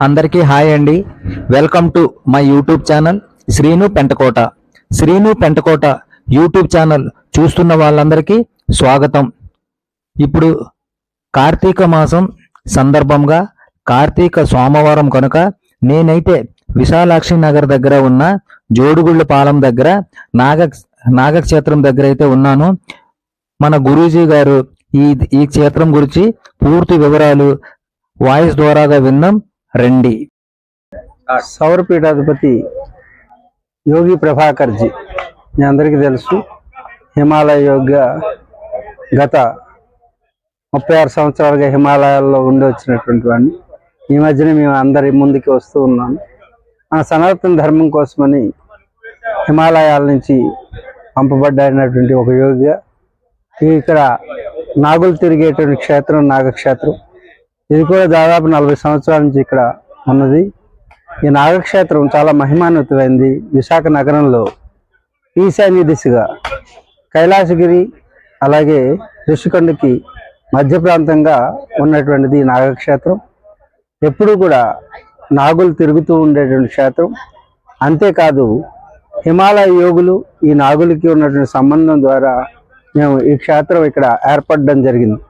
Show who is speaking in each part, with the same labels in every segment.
Speaker 1: అందరికీ హాయ్ అండి. Welcome to my YouTube channel Srinu Pentakota. Srinu Pentakota YouTube channel చూస్తున్న వాళ్ళందరికీ స్వాగతం. ఇప్పుడు కార్తీక మాసం సందర్భంగా కార్తీక సోమవారం కనుక నేనైతే విశాలాక్షి నగర్ దగ్గర ఉన్న జోడుగుళ్ళ పాలెం దగ్గర నాగ నాగక్షేత్రం దగ్గర అయితే ఉన్నాను. మన గురూజీ గారు ఈ ఈ క్షేత్రం గురించి పూర్తి వివరాలు వాయిస్ ద్వారాగా విన్నాం. రండి
Speaker 2: సౌరపీఠాధిపతి యోగి ప్రభాకర్జీ. మీ అందరికీ తెలుసు హిమాలయ యోగ గత ముప్పై ఆరు సంవత్సరాలుగా హిమాలయాల్లో ఉండి వచ్చినటువంటి వాడిని. ఈ మధ్యన మేము అందరి ముందుకి వస్తూ ఉన్నాము మన సనాతన ధర్మం కోసమని హిమాలయాల నుంచి పంపబడ్డైనటువంటి ఒక యోగిగా ఇక్కడ నాగులు తిరిగేటువంటి క్షేత్రం నాగక్షేత్రం. ఇది కూడా దాదాపు నలభై సంవత్సరాల నుంచి ఇక్కడ ఉన్నది. ఈ నాగక్షేత్రం చాలా మహిమాన్వితమైంది. విశాఖ నగరంలో ఈశాన్య దిశగా కైలాసగిరి అలాగే ఋషికొండకి మధ్య ప్రాంతంగా ఉన్నటువంటిది ఈ నాగక్షేత్రం. ఎప్పుడూ కూడా నాగులు తిరుగుతూ ఉండేటువంటి క్షేత్రం. అంతేకాదు హిమాలయ యోగులు ఈ నాగులకి ఉన్నటువంటి సంబంధం ద్వారా మేము ఈ క్షేత్రం ఇక్కడ ఏర్పడడం జరిగింది.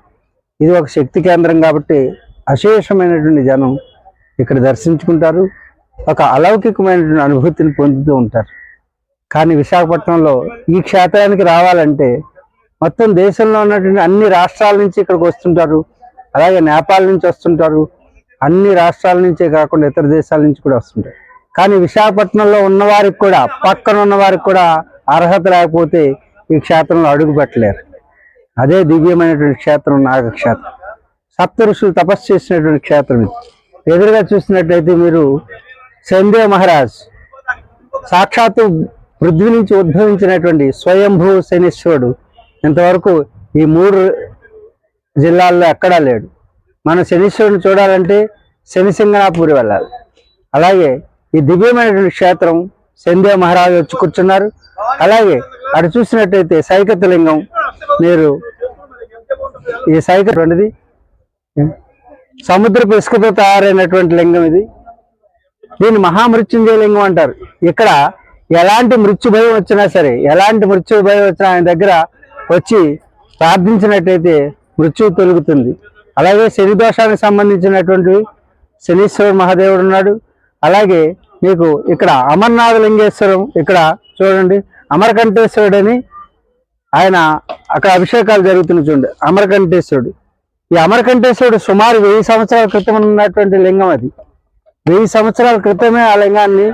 Speaker 2: ఇది ఒక శక్తి కేంద్రం కాబట్టి అశేషమైనటువంటి జనం ఇక్కడ దర్శించుకుంటారు. ఒక అలౌకికమైనటువంటి అనుభూతిని పొందుతూ ఉంటారు. కానీ విశాఖపట్నంలో ఈ క్షేత్రానికి రావాలంటే మొత్తం దేశంలో ఉన్నటువంటి అన్ని రాష్ట్రాల నుంచి ఇక్కడికి వస్తుంటారు. అలాగే నేపాల్ నుంచి వస్తుంటారు. అన్ని రాష్ట్రాల నుంచే కాకుండా ఇతర దేశాల నుంచి కూడా వస్తుంటారు. కానీ విశాఖపట్నంలో ఉన్నవారికి కూడా పక్కన ఉన్నవారికి కూడా అర్హత లేకపోతే ఈ క్షేత్రంలో అడుగు పెట్టలేరు. అదే దివ్యమైనటువంటి క్షేత్రం నాగక్షేత్రం. సప్త ఋషులు తపస్సు చేసినటువంటి క్షేత్రం ఇది. ఎదురుగా చూసినట్లయితే మీరు సందేవ్ మహారాజ్ సాక్షాత్తు పృథ్వీ నుంచి ఉద్భవించినటువంటి స్వయంభూ శనీశ్వరుడు. ఇంతవరకు ఈ మూడు జిల్లాల్లో ఎక్కడా లేడు. మన శనీశ్వరుని చూడాలంటే శనిసింగనాపూరి వెళ్ళాలి. అలాగే ఈ దివ్యమైనటువంటి క్షేత్రం సందేవ్ మహారాజు వచ్చి కూర్చున్నారు. అలాగే అటు చూసినట్టయితే సైకతలింగం మీరు ఈ సైకటువంటిది సముద్రపు ఇసుకతో తయారైనటువంటి లింగం ఇది. దీన్ని మహామృత్యుంజయ లింగం అంటారు. ఇక్కడ ఎలాంటి మృత్యు భయం వచ్చినా సరే ఎలాంటి మృత్యు భయం వచ్చినా ఆయన దగ్గర వచ్చి ప్రార్థించినట్టయితే మృత్యువు తొలుగుతుంది. అలాగే శని దోషానికి సంబంధించినటువంటి శనీశ్వర మహాదేవుడు ఉన్నాడు. అలాగే మీకు ఇక్కడ అమర్నాథ లింగేశ్వరం ఇక్కడ చూడండి. అమరకంఠేశ్వరుడు అని ఆయన అక్కడ అభిషేకాలు జరుగుతున్నాయి చూడండి. అమరకంఠేశ్వరుడు. ఈ అమరకంఠేశ్వరుడు సుమారు వెయ్యి సంవత్సరాల క్రితం ఉన్నటువంటి లింగం అది. వెయ్యి సంవత్సరాల క్రితమే ఆ లింగాన్ని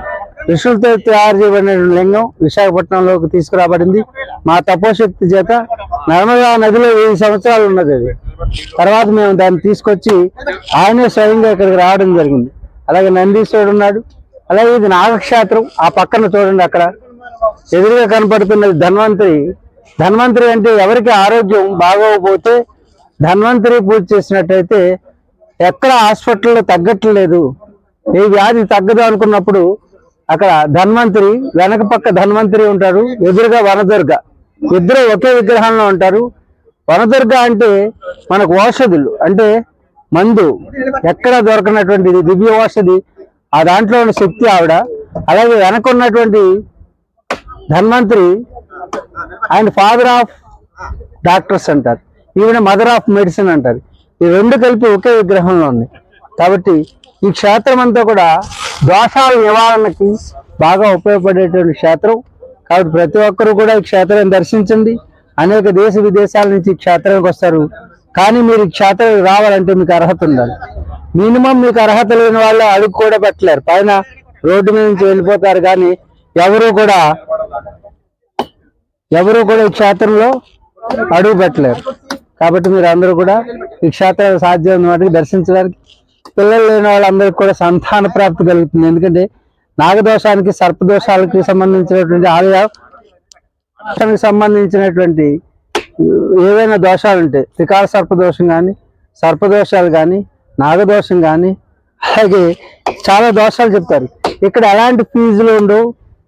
Speaker 2: ఋషులతో తయారు చేయబడిన లింగం విశాఖపట్నంలోకి తీసుకురాబడింది. మా తపోశక్తి చేత నర్మదా నదిలో వెయ్యి సంవత్సరాలు ఉన్నది అది. తర్వాత మేము దాన్ని తీసుకొచ్చి ఆయనే స్వయంగా ఇక్కడికి రావడం జరిగింది. అలాగే నందీశ్వరుడు ఉన్నాడు. అలాగే ఇది నాగక్షేత్రం. ఆ పక్కన చూడండి అక్కడ. ఎదురుగా కనపడుతున్నది ధన్వంతరి. ధన్వంతరి అంటే ఎవరికి ఆరోగ్యం బాగోకపోతే ధన్వంతరి పూజ చేసినట్టయితే ఎక్కడ హాస్పిటల్లో తగ్గట్లేదు ఏ వ్యాధి తగ్గదు అనుకున్నప్పుడు అక్కడ ధన్వంతరి వెనక పక్క ధన్వంతరి ఉంటారు. ఎదురుగా వనదుర్గ. ఇద్దరు ఒకే విగ్రహంలో ఉంటారు. వనదుర్గ అంటే మనకు ఔషధులు అంటే మందు. ఎక్కడ దొరకనటువంటిది? దివ్య ఔషధి. ఆ దాంట్లో ఉన్న శక్తి ఆవిడ. అలాగే వెనక ఉన్నటువంటి ధన్వంతరి ఆయన ఫాదర్ ఆఫ్ డాక్టర్స్ అంటారు. ఈవిడ మదర్ ఆఫ్ మెడిసిన్ అంటారు ఈ రెండు కలిపి ఒకే విగ్రహంలో ఉంది. కాబట్టి ఈ క్షేత్రం అంతా కూడా దోషాల నివారణకి బాగా ఉపయోగపడేటువంటి క్షేత్రం. కాబట్టి ప్రతి ఒక్కరూ కూడా ఈ క్షేత్రం దర్శించండి. అనేక దేశ విదేశాల నుంచి ఈ క్షేత్రానికి వస్తారు. కానీ మీరు ఈ క్షేత్రానికి రావాలంటే మీకు అర్హత ఉండాలి. మినిమం మీకు అర్హత లేని వాళ్ళు అడుగు కూడా పెట్టలేరు. పైన రోడ్డు మీద నుంచి వెళ్ళిపోతారు. కానీ ఎవరు కూడా ఎవరు కూడా ఈ క్షేత్రంలో అడుగు పెట్టలేరు. కాబట్టి మీరు అందరూ కూడా ఈ క్షేత్రాలు సాధ్యమైన వాటికి దర్శించడానికి పిల్లలు లేని వాళ్ళందరికీ కూడా సంతాన ప్రాప్తి కలుగుతుంది. ఎందుకంటే నాగదోషానికి సర్పదోషాలకి సంబంధించినటువంటి ఆలయానికి సంబంధించినటువంటి ఏవైనా దోషాలు ఉంటాయి త్రికాల సర్పదోషం కానీ సర్పదోషాలు కానీ నాగదోషం కానీ అలాగే చాలా దోషాలు చెప్తారు. ఇక్కడ ఎలాంటి ఫీజులు ఉండవు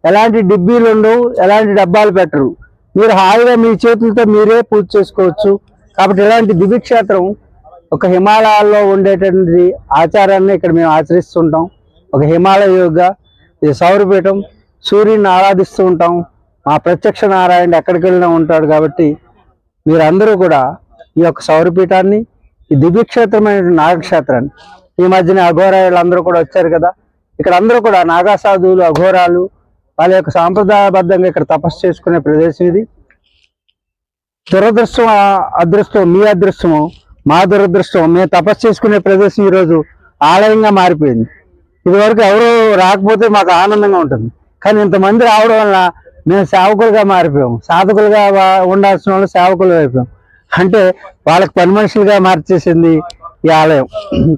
Speaker 2: ఎలాంటి డిబ్బీలు ఉండవు ఎలాంటి డబ్బాలు పెట్టరు. మీరు హాయిగా మీ చేతులతో మీరే పూజ చేసుకోవచ్చు. కాబట్టి ఇలాంటి దివ్యక్షేత్రం ఒక హిమాలయాల్లో ఉండేటువంటి ఆచారాన్ని ఇక్కడ మేము ఆచరిస్తుంటాం. ఒక హిమాలయ యోగా ఇది సౌరపీఠం సూర్యుని ఆరాధిస్తూ ఉంటాం. మా ప్రత్యక్ష నారాయణ ఎక్కడికి వెళ్ళినా ఉంటాడు కాబట్టి మీరందరూ కూడా ఈ యొక్క సౌరపీఠాన్ని ఈ దివ్యక్షేత్రమైన నాగక్షేత్రాన్ని ఈ మధ్యన అఘోరాయులు కూడా వచ్చారు కదా ఇక్కడ అందరూ కూడా నాగా సాధువులు అఘోరాలు వాళ్ళ యొక్క సాంప్రదాయబద్ధంగా ఇక్కడ తపస్సు చేసుకునే ప్రదేశం ఇది. దురదృష్టం అదృష్టం మీ అదృష్టము మా దురదృష్టం మేము తపస్సు చేసుకునే ప్రదేశం ఈరోజు ఆలయంగా మారిపోయింది. ఇదివరకు ఎవరు రాకపోతే మాకు ఆనందంగా ఉంటుంది. కానీ ఇంతమంది రావడం వల్ల మేము సేవకులుగా మారిపోయాం. సాధకులుగా ఉండాల్సిన వాళ్ళు సేవకులు అయిపోయాం. అంటే వాళ్ళకి పని మనుషులుగా మార్చేసింది ఈ ఆలయం.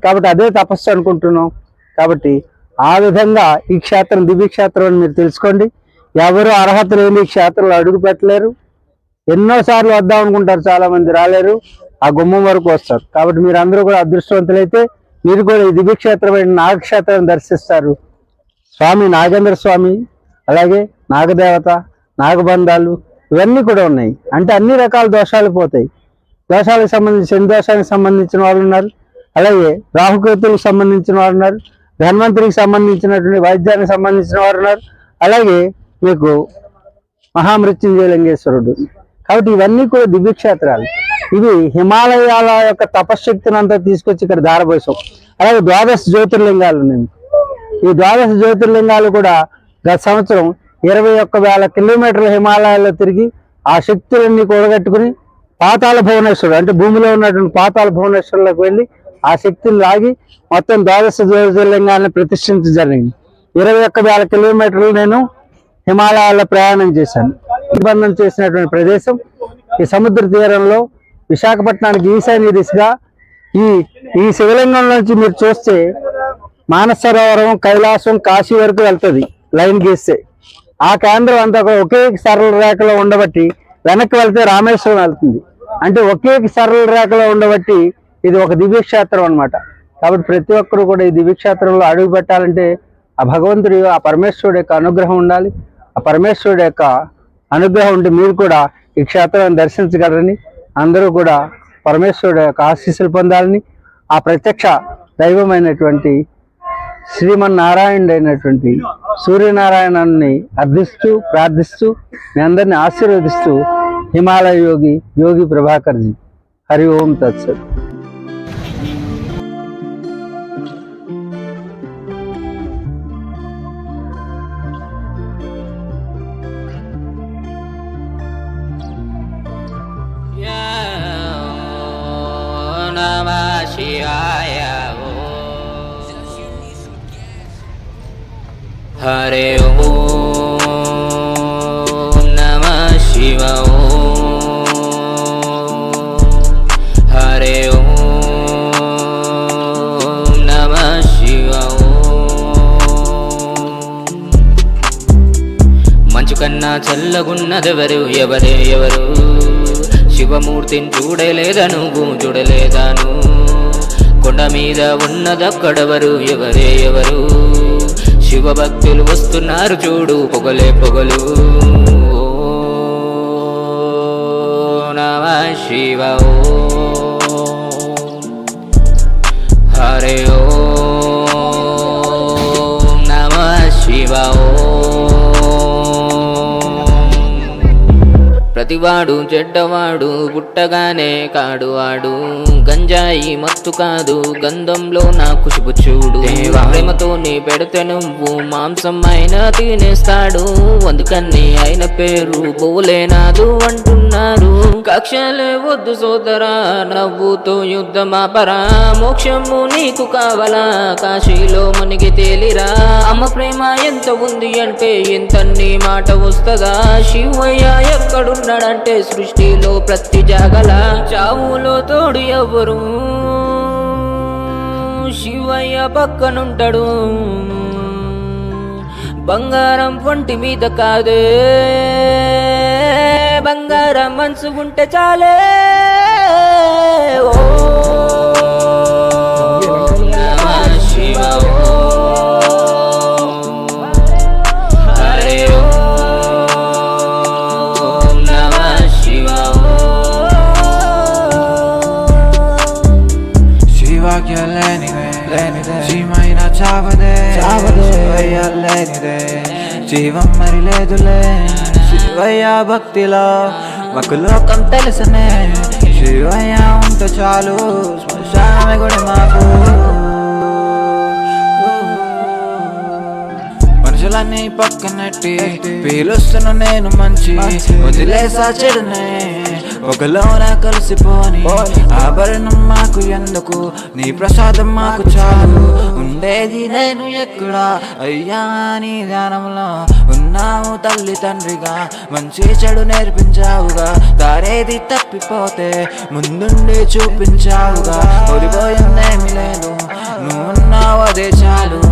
Speaker 2: కాబట్టి అదే తపస్సు అనుకుంటున్నాం. కాబట్టి ఆ విధంగా ఈ క్షేత్రం దివ్యక్షేత్రం అని మీరు తెలుసుకోండి. ఎవరు అర్హత లేని ఈ క్షేత్రంలో అడుగు పెట్టలేరు. ఎన్నో సార్లు వద్దాం అనుకుంటారు చాలా మంది రాలేరు. ఆ గుమ్మం వరకు వస్తారు. కాబట్టి మీరు అందరూ కూడా అదృష్టవంతులైతే మీరు కూడా ఈ దివ్యక్షేత్రమైన నాగక్షేత్రం దర్శిస్తారు. స్వామి నాగేంద్ర స్వామి అలాగే నాగదేవత నాగబంధాలు ఇవన్నీ కూడా ఉన్నాయి. అంటే అన్ని రకాల దోషాలు పోతాయి. దోషాలకు సంబంధించి శని దోషానికి సంబంధించిన వాళ్ళు ఉన్నారు. అలాగే రాహుకేతులకు సంబంధించిన వారు ఉన్నారు. ధన్వంతరికి సంబంధించినటువంటి వైద్యానికి సంబంధించిన వారు ఉన్నారు. అలాగే మీకు మహామృత్యుంజయ లింగేశ్వరుడు. కాబట్టి ఇవన్నీ కూడా దివ్యక్షేత్రాలు. ఇవి హిమాలయాల యొక్క తపశ్శక్తిని అంతా తీసుకొచ్చి ఇక్కడ ధారపోసాం. అలాగే ద్వాదశ జ్యోతిర్లింగాలు ఉన్నాయి. ఈ ద్వాదశ జ్యోతిర్లింగాలు కూడా గత సంవత్సరం ఇరవై ఒక్క వేల కిలోమీటర్ల హిమాలయాల్లో తిరిగి ఆ శక్తులన్నీ కూడగట్టుకుని పాతాళ భువనేశ్వరుడు అంటే భూమిలో ఉన్నటువంటి పాతాల భువనేశ్వరులకు వెళ్ళి ఆ శక్తిని లాగి మొత్తం ద్వాదశ జ్యోతిర్లింగాన్ని ప్రతిష్ఠించడం జరిగింది. ఇరవై ఒక్క వేల కిలోమీటర్లు నేను హిమాలయాల్లో ప్రయాణం చేశాను. నిబంధన చేసినటువంటి ప్రదేశం. ఈ సముద్ర తీరంలో విశాఖపట్నానికి ఈశాన్య దిశగా ఈ ఈ శివలింగం నుంచి మీరు చూస్తే మానసరోవరం కైలాసం కాశీ వరకు వెళ్తుంది లైన్ గీస్తే. ఆ కేంద్రం అంతా ఒకే సరళ రేఖలో ఉండబట్టి వెనక్కి వెళ్తే రామేశ్వరం వెళ్తుంది. అంటే ఒకే సరళ రేఖలో ఉండబట్టి ఇది ఒక దివ్యక్షేత్రం అనమాట కాబట్టి ప్రతి ఒక్కరు కూడా ఈ దివ్యక్షేత్రంలో అడుగు పెట్టాలంటే ఆ భగవంతుడి ఆ పరమేశ్వరుడు యొక్క అనుగ్రహం ఉండాలి. ఆ పరమేశ్వరుడు యొక్క అనుగ్రహం ఉంటే మీరు కూడా ఈ క్షేత్రాన్ని దర్శించగలరని అందరూ కూడా పరమేశ్వరుడు యొక్క ఆశీస్సులు పొందాలని ఆ ప్రత్యక్ష దైవమైనటువంటి శ్రీమన్నారాయణుడు అయినటువంటి సూర్యనారాయణాన్ని అర్థిస్తూ ప్రార్థిస్తూ మీ అందరిని ఆశీర్వదిస్తూ హిమాలయ యోగి యోగి ప్రభాకర్జీ. హరి ఓం తత్సత్.
Speaker 3: Hare Om Namah Shiva Hare Om Namah Shiva మంచు కన్నా చల్లగున్నదెవరు? ఎవరే ఎవరు? శివమూర్తిని చూడలేదా నువ్వు చూడలేదాను. కొండ మీద ఉన్నదక్కడెవరు? ఎవరే ఎవరు? శివభక్తులు వస్తున్నారు చూడు. పొగలే పొగలు. ఓ నమ శివ ఓ. హరే ఓ నమ శివ ఓ. ప్రతివాడు చెడ్డవాడు పుట్టగానే కాడు వాడు గంజాయి మత్తు కాదు గంధంలో నా ఖుషిపు చూడు. ప్రేమతో నీ పెడితే నువ్వు మాంసం అయినా తినేస్తాడు. అందుకని ఆయన పేరు బోలేనాదు అంటున్నారు. కక్షలే వద్దు సోదరా నవ్వుతో యుద్ధమాపరా మోక్షము నీకు కావలా కాశీలో మునిగి తేలిరా. అమ్మ ప్రేమ ఎంత ఉంది అంటే ఎంత నీ మాట వస్తదా? శివయ్య ఉన్నాడంటే సృష్టిలో ప్రతి జాగల చావులో తోడు ఎవరు? శివయ్య పక్కనుంటాడు. బంగారం వంటి మీద కాదే. బంగారం మనసు ఉంటే చాలే. you're Lenny Day. Lenny Day. చీమైన
Speaker 4: చావదే చావదే జీవం మరి లేదులే శివయ్య భక్తిలో మాకు లోకం తెలుసునే శివయ్య ఉంటే చాలు శ్మశానమే కూడా మాకు మనుషులన్నీ పక్కనట్టి పీలుస్తున్న నేను మంచి. వదిలేసా చెడునే. ఒకలోన కలిసిపోని. ఆభరణం మాకు ఎందుకు? నీ ప్రసాదం మాకు చాలు. ఉండేది నేను ఎక్కడ? అయ్యా నీ ధ్యానంలో ఉన్నావు తల్లి తండ్రిగా. మంచి చెడు నేర్పించావుగా. దారేది తప్పిపోతే ముందుండి చూపించావుగా. ఓడిపోయిందేమి లేదు. నువ్వున్నావు అదే చాలు.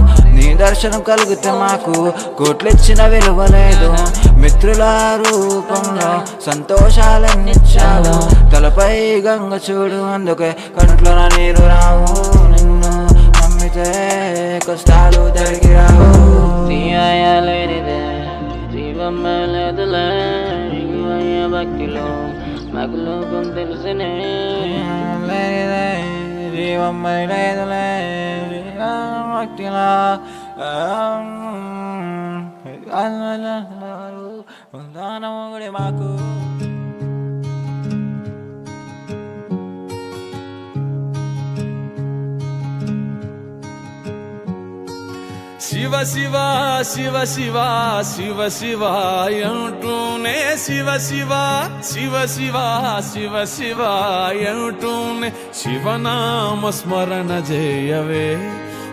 Speaker 4: దర్శనం కలిగితే మాకు కోట్లిచ్చిన విలువ లేదు. మిత్రుల రూపంలో సంతోషాలన్నిచ్చావు తలపై గంగ చూడు అందుకే కంట్లో నీరు రావు. నిన్ను నమ్మితే కష్టాలు జరిగి రావు.
Speaker 3: లేనిదే జీవం లేదులే. శివయ్య భక్తిలో మాకు లోకం తెలుసునే.
Speaker 4: లేనిదే జీవం మరి లేదులే. భక్తిలా దానముడి మాకు
Speaker 5: శివ శివ శివ శివ శివ శివ అంటూనే శివ శివ శివ శివ శివ శివ అంటూనే శివనామ స్మరణ చేయవే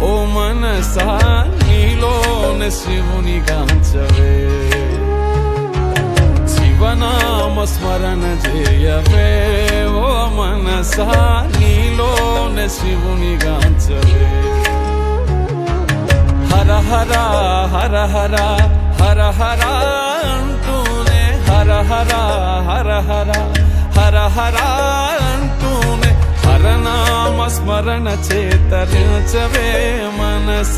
Speaker 5: ఓ మనసా నీలోన శివుని గాంచవే శివనామ స్మరణ చేయవే. ఓ మనసా నీలోన శివుని గాంచవే హర హర హర హర హర హర అంటూనే హర హర హర హర హర హర అంటూ స్మరణ చేతరించవే మనస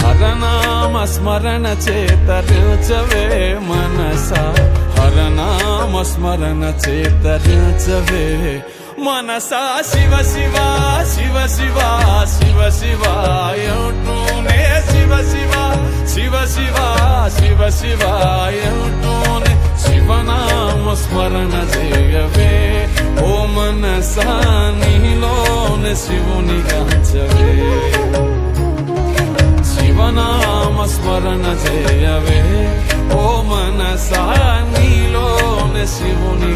Speaker 5: హరనామ స్మరణ చేతరించవే మనస హరనామ స్మరణ చేతరించవే మనస శివ శివ శివ శివ శివ శివ అంటూనే శివ శివ శివ శివ శివ శివ అంటూనే శివనామ స్మరణ చేయవే శివుని గాంచవే. శివనామ స్మరణ చేయవే. ఓ మనసా నీలోన శివుని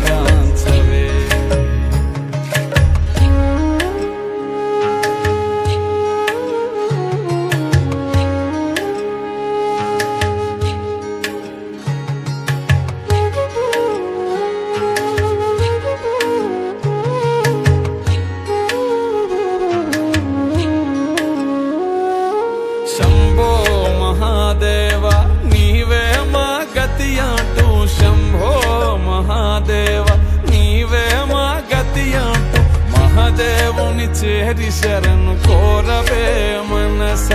Speaker 5: మహదేవుని చేరి శరణు కోరవే మనస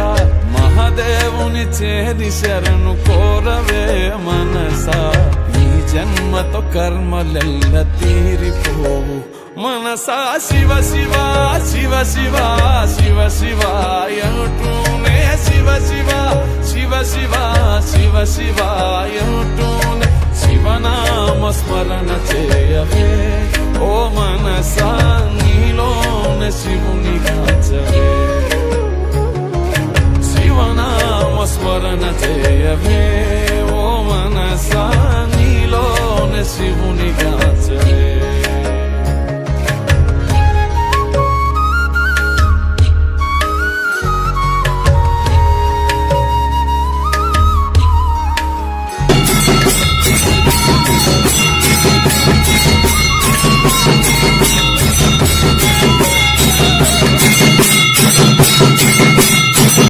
Speaker 5: మహదేవుని చేరి శరణు కోరవే మనస ఈ జన్మతో కర్మలెల్ల తీరిపోవు మనస శివ శివ శివ శివ శివ శివ అంటూనే శివ శివ శివ శివ శివ శివ అంటూనే శివనామ స్మరణ చేయవే ఓ మనసా నీలో نصیبونی کمتره سیوانا واسوارنته